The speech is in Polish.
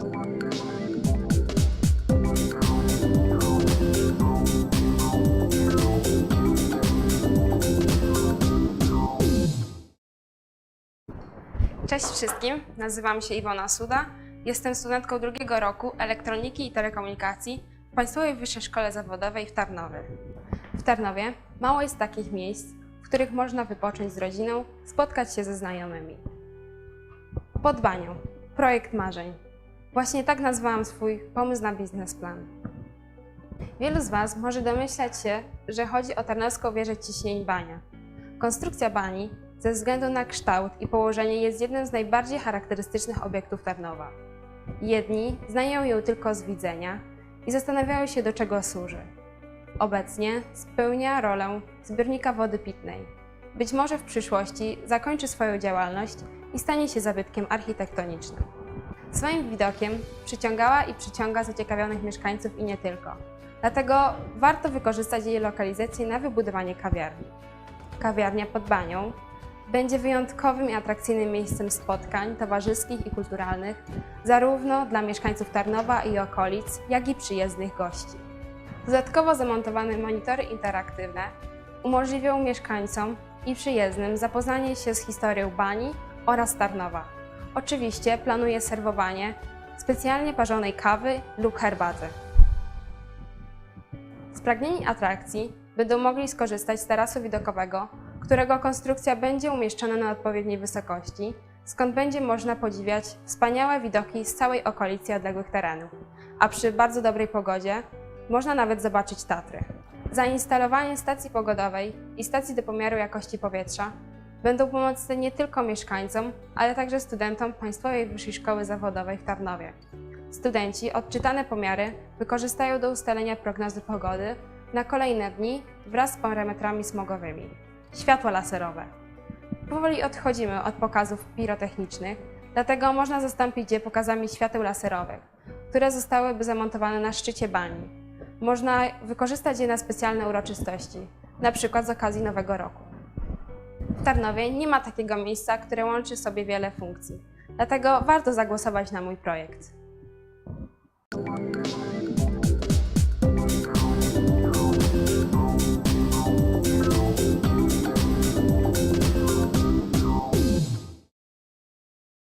Cześć wszystkim, nazywam się Iwona Suda. Jestem studentką drugiego roku elektroniki i telekomunikacji w Państwowej Wyższej Szkole Zawodowej w Tarnowie. W Tarnowie mało jest takich miejsc, w których można wypocząć z rodziną, spotkać się ze znajomymi. Pod banią. Projekt marzeń. Właśnie tak nazwałam swój pomysł na biznesplan. Wielu z Was może domyślać się, że chodzi o tarnowską wieżę ciśnień bania. Konstrukcja bani ze względu na kształt i położenie jest jednym z najbardziej charakterystycznych obiektów Tarnowa. Jedni znają ją tylko z widzenia i zastanawiają się, do czego służy. Obecnie spełnia rolę zbiornika wody pitnej. Być może w przyszłości zakończy swoją działalność i stanie się zabytkiem architektonicznym. Swoim widokiem przyciągała i przyciąga zaciekawionych mieszkańców i nie tylko. Dlatego warto wykorzystać jej lokalizację na wybudowanie kawiarni. Kawiarnia pod banią będzie wyjątkowym i atrakcyjnym miejscem spotkań towarzyskich i kulturalnych, zarówno dla mieszkańców Tarnowa i okolic, jak i przyjezdnych gości. Dodatkowo zamontowane monitory interaktywne umożliwią mieszkańcom i przyjezdnym zapoznanie się z historią bani oraz Tarnowa. Oczywiście planuje serwowanie specjalnie parzonej kawy lub herbaty. Spragnieni atrakcji będą mogli skorzystać z tarasu widokowego, którego konstrukcja będzie umieszczona na odpowiedniej wysokości, skąd będzie można podziwiać wspaniałe widoki z całej okolicy odległych terenów, a przy bardzo dobrej pogodzie można nawet zobaczyć Tatry. Zainstalowanie stacji pogodowej i stacji do pomiaru jakości powietrza będą pomocne nie tylko mieszkańcom, ale także studentom Państwowej Wyższej Szkoły Zawodowej w Tarnowie. Studenci odczytane pomiary wykorzystają do ustalenia prognozy pogody na kolejne dni wraz z parametrami smogowymi. Światła laserowe. Powoli odchodzimy od pokazów pirotechnicznych, dlatego można zastąpić je pokazami świateł laserowych, które zostałyby zamontowane na szczycie bani. Można wykorzystać je na specjalne uroczystości, na przykład z okazji Nowego Roku. W Tarnowie nie ma takiego miejsca, które łączy w sobie wiele funkcji, dlatego warto zagłosować na mój projekt.